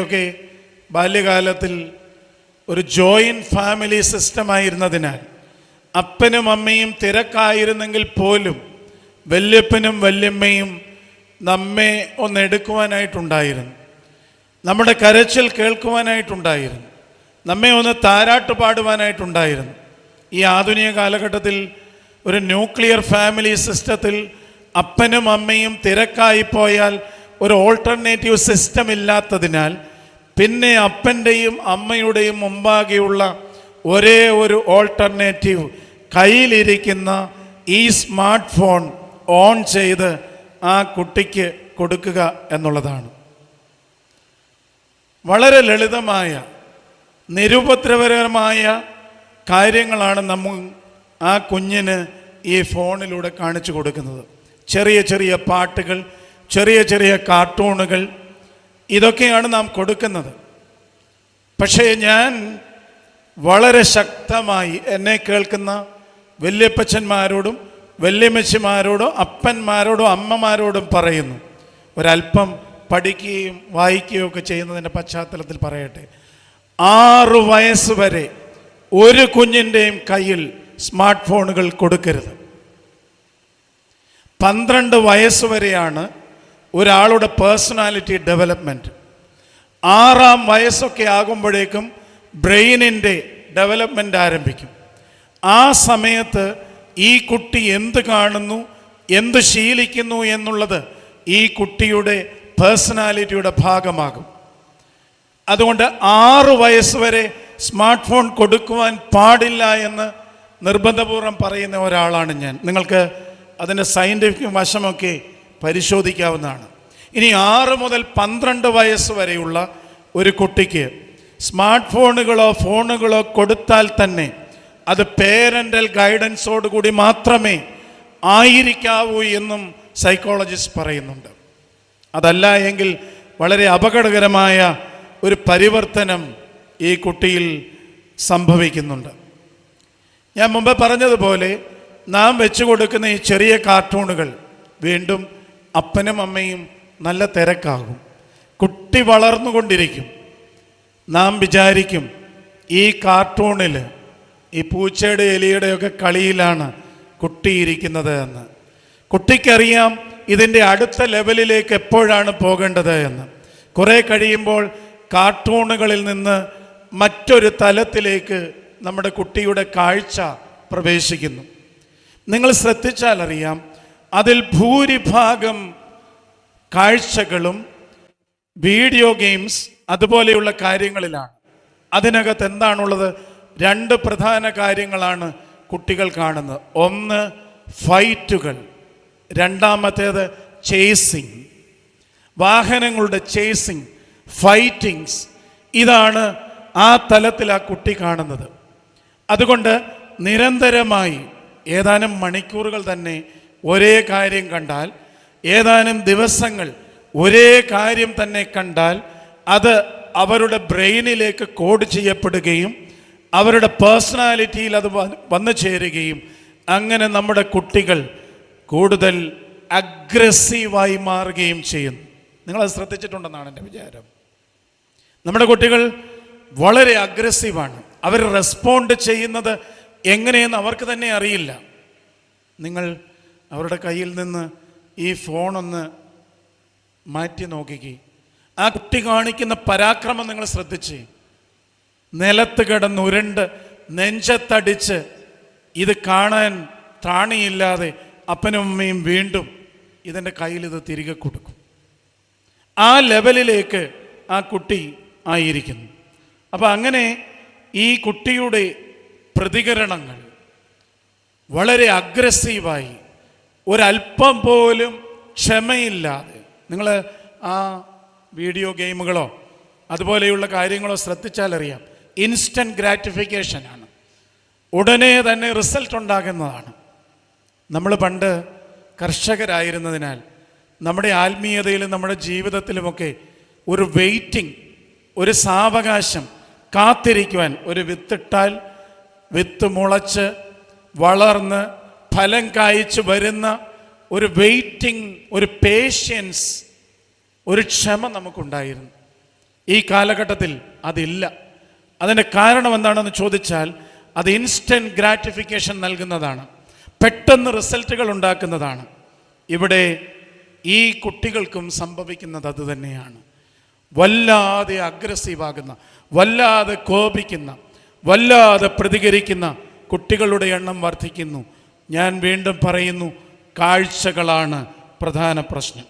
ഒക്കെ ബാല്യകാലത്തിൽ ഒരു joint family system ആയിരുന്നതിനാൽ അപ്പനും അമ്മയും തിരക്കായിരുന്നെങ്കിൽ പോലും വല്യപ്പനും വല്യമ്മയും നമ്മെ ഒന്ന് എടുക്കുവാനായിട്ടുണ്ടായിരുന്നു. നമ്മുടെ കരച്ചിൽ കേൾക്കുവാനായിട്ടുണ്ടായിരുന്നു. നമ്മെ ഒന്ന് താരാട്ട് പാടുവാനായിട്ടുണ്ടായിരുന്നു. ഈ ആധുനിക കാലഘട്ടത്തിൽ ഒരു ന്യൂക്ലിയർ ഫാമിലി സിസ്റ്റത്തിൽ അപ്പനും അമ്മയും തിരക്കായി പോയാൽ ഒരു ഓൾട്ടർനേറ്റീവ് സിസ്റ്റം ഇല്ലാത്തതിനാൽ പിന്നെ അപ്പന്റെയും അമ്മയുടെയും മുമ്പാകെയുള്ള ഒരേ ഒരു ഓൾട്ടർനേറ്റീവ് കയ്യിലിരിക്കുന്ന ഈ സ്മാർട്ട് ഫോൺ ഓൺ ചെയ്ത് ആ കുട്ടിക്ക് കൊടുക്കുക എന്നുള്ളതാണ്. വളരെ ലളിതമായ നിരുപദ്രവകരമായ കാര്യങ്ങളാണ് നമ്മൾ ആ കുഞ്ഞിന് ഈ ഫോണിലൂടെ കാണിച്ചു കൊടുക്കുന്നത്. ചെറിയ ചെറിയ പാട്ടുകൾ ചെറിയ ചെറിയ കാർട്ടൂണുകൾ ഇതൊക്കെയാണ് നാം കൊടുക്കുന്നത്. പക്ഷേ ഞാൻ വളരെ ശക്തമായി എന്നെ കേൾക്കുന്ന വല്യപ്പച്ചന്മാരോടും വല്യമ്മച്ചിമാരോടും അപ്പന്മാരോടും അമ്മമാരോടും പറയുന്നു. ഒരല്പം പഠിക്കുകയും വായിക്കുകയും ഒക്കെ ചെയ്യുന്നതിന്റെ പശ്ചാത്തലത്തിൽ പറയട്ടെ. ആറു വയസ്സ് വരെ ഒരു കുഞ്ഞിന്റെയും കയ്യിൽ സ്മാർട്ട് ഫോണുകൾ കൊടുക്കരുത്. പന്ത്രണ്ട് വയസ്സ് വരെയാണ് ഒരാളുടെ പേഴ്സണാലിറ്റി ഡെവലപ്മെന്റ് ആറാം വയസ്സൊക്കെ ആകുമ്പോഴേക്കും ബ്രെയിനിന്റെ ഡെവലപ്മെന്റ് ആരംഭിക്കും. ആ സമയത്ത് ഈ കുട്ടി എന്ത് കാണുന്നു എന്ത് ശീലിക്കുന്നു എന്നുള്ളത് ഈ കുട്ടിയുടെ പേഴ്സണാലിറ്റിയുടെ ഭാഗമാകും. അതുകൊണ്ട് ആറ് വയസ്സ് വരെ സ്മാർട്ട് ഫോൺ കൊടുക്കുവാൻ പാടില്ല എന്ന് നിർബന്ധപൂർവം പറയുന്ന ഒരാളാണ് ഞാൻ. നിങ്ങൾക്ക് അതിന്റെ സയന്റിഫിക് വശമൊക്കെ പരിശോധിക്കാവുന്നതാണ്. ഇനി ആറ് മുതൽ പന്ത്രണ്ട് വയസ്സ് വരെയുള്ള ഒരു കുട്ടിക്ക് സ്മാർട്ട് ഫോണുകളോ ഫോണുകളോ കൊടുത്താൽ തന്നെ അത് പേരന്റൽ ഗൈഡൻസോടുകൂടി മാത്രമേ ആയിരിക്കാവൂ എന്നും സൈക്കോളജിസ്റ്റ് പറയുന്നുണ്ട്. അതല്ല എങ്കിൽ വളരെ അപകടകരമായ ഒരു പരിവർത്തനം ഈ കുട്ടിയിൽ സംഭവിക്കുന്നുണ്ട്. ഞാൻ മുമ്പ് പറഞ്ഞതുപോലെ നാം വെച്ചു കൊടുക്കുന്ന ഈ ചെറിയ കാർട്ടൂണുകൾ വീണ്ടും അപ്പനും അമ്മയും നല്ല തിരക്കാകും. കുട്ടി വളർന്നുകൊണ്ടിരിക്കും. നാം വിചാരിക്കും ഈ കാർട്ടൂണിൽ ഈ പൂച്ചയുടെ എലിയുടെയൊക്കെ കളിയിലാണ് കുട്ടിയിരിക്കുന്നത് എന്ന്. കുട്ടിക്കറിയാം ഇതിന്റെ അടുത്ത ലെവലിലേക്ക് എപ്പോഴാണ് പോകേണ്ടത് എന്ന്. കുറേ കഴിയുമ്പോൾ കാർട്ടൂണുകളിൽ നിന്ന് മറ്റൊരു തലത്തിലേക്ക് നമ്മുടെ കുട്ടിയുടെ കാഴ്ച പ്രവേശിക്കുന്നു. നിങ്ങൾ ശ്രദ്ധിച്ചാൽ അറിയാം അതിൽ ഭൂരിഭാഗം കാഴ്ചകളും വീഡിയോ ഗെയിംസ് അതുപോലെയുള്ള കാര്യങ്ങളിലാണ്. അതിനകത്ത് എന്താണുള്ളത്? രണ്ട് പ്രധാന കാര്യങ്ങളാണ് കുട്ടികൾ കാണുന്നത്. ഒന്ന് ഫൈറ്റുകൾ. രണ്ടാമത്തേത് ചേസിങ്. വാഹനങ്ങളുടെ ചേസിങ് ഫൈറ്റിങ്സ്. ഇതാണ് ആ തലത്തിൽ ആ കുട്ടി കാണുന്നത്. അതുകൊണ്ട് നിരന്തരമായി ഏതാനും മണിക്കൂറുകൾ തന്നെ ഒരേ കാര്യം കണ്ടാൽ ഏതാനും ദിവസങ്ങൾ ഒരേ കാര്യം തന്നെ കണ്ടാൽ അത് അവരുടെ ബ്രെയിനിലേക്ക് കോഡ് ചെയ്യപ്പെടുകയും അവരുടെ പേഴ്സണാലിറ്റിയിൽ അത് വന്നു ചേരുകയും അങ്ങനെ നമ്മുടെ കുട്ടികൾ കൂടുതൽ അഗ്രസീവായി മാറുകയും ചെയ്യുന്നു. നിങ്ങളത് ശ്രദ്ധിച്ചിട്ടുണ്ടെന്നാണ് എന്റെ വിചാരം. നമ്മുടെ കുട്ടികൾ വളരെ അഗ്രസീവാണ്. അവർ റെസ്പോണ്ട് ചെയ്യുന്നത് എങ്ങനെയെന്ന് അവർക്ക് തന്നെ അറിയില്ല. നിങ്ങൾ അവരുടെ കയ്യിൽ നിന്ന് ഈ ഫോണൊന്ന് മാറ്റി നോക്കിക്കേ. ആ കുട്ടി കാണിക്കുന്ന പരാക്രമം നിങ്ങൾ ശ്രദ്ധിച്ച്. നിലത്ത് കിടന്ന് ഉരുണ്ട് നെഞ്ചത്തടിച്ച് ഇത് കാണാൻ ത്രാണിയില്ലാതെ അപ്പനും അമ്മയും വീണ്ടും ഇതിന്റെ കയ്യിൽ ഇത് തിരികെ കൊടുക്കും. ആ ലെവലിലേക്ക് ആ കുട്ടി ആയിരിക്കുന്നു. അപ്പം അങ്ങനെ ഈ കുട്ടിയുടെ പ്രതികരണങ്ങൾ വളരെ അഗ്രസീവായി ഒരല്പം പോലും ക്ഷമയില്ലാതെ. നിങ്ങൾ ആ വീഡിയോ ഗെയിമുകളോ അതുപോലെയുള്ള കാര്യങ്ങളോ ശ്രദ്ധിച്ചാലറിയാം. ഇൻസ്റ്റന്റ് ഗ്രാറ്റിഫിക്കേഷനാണ്. ഉടനെ തന്നെ റിസൾട്ട് ഉണ്ടാകുന്നതാണ്. നമ്മൾ പണ്ട് കർഷകരായിരുന്നതിനാൽ നമ്മുടെ ആത്മീയതയിലും നമ്മുടെ ജീവിതത്തിലുമൊക്കെ ഒരു വെയിറ്റിംഗ് ഒരു സാവകാശം കാത്തിരിക്കുവാൻ ഒരു വിത്തിട്ടാൽ വിത്ത് മുളച്ച് വളർന്ന് ഫലം കായ്ച്ചു വരുന്ന ഒരു വെയിറ്റിംഗ് ഒരു പേഷ്യൻസ് ഒരു ക്ഷമ നമുക്കുണ്ടായിരുന്നു. ഈ കാലഘട്ടത്തിൽ അതില്ല. അതിന്റെ കാരണം എന്താണെന്ന് ചോദിച്ചാൽ അത് ഇൻസ്റ്റന്റ് ഗ്രാറ്റിഫിക്കേഷൻ നൽകുന്നതാണ്. പെട്ടെന്ന് റിസൾട്ടുകൾ ഉണ്ടാക്കുന്നതാണ്. ഇവിടെ ഈ കുട്ടികൾക്കും സംഭവിക്കുന്നത് അത് തന്നെയാണ്. വല്ലാതെ അഗ്രസീവ് ആകുന്ന വല്ലാതെ കോപിക്കുന്ന വല്ലാതെ പ്രതികരിക്കുന്ന കുട്ടികളുടെ എണ്ണം വർദ്ധിക്കുന്നു. ഞാൻ വീണ്ടും പറയുന്നു കാഴ്ചകളാണ് പ്രധാന പ്രശ്നം.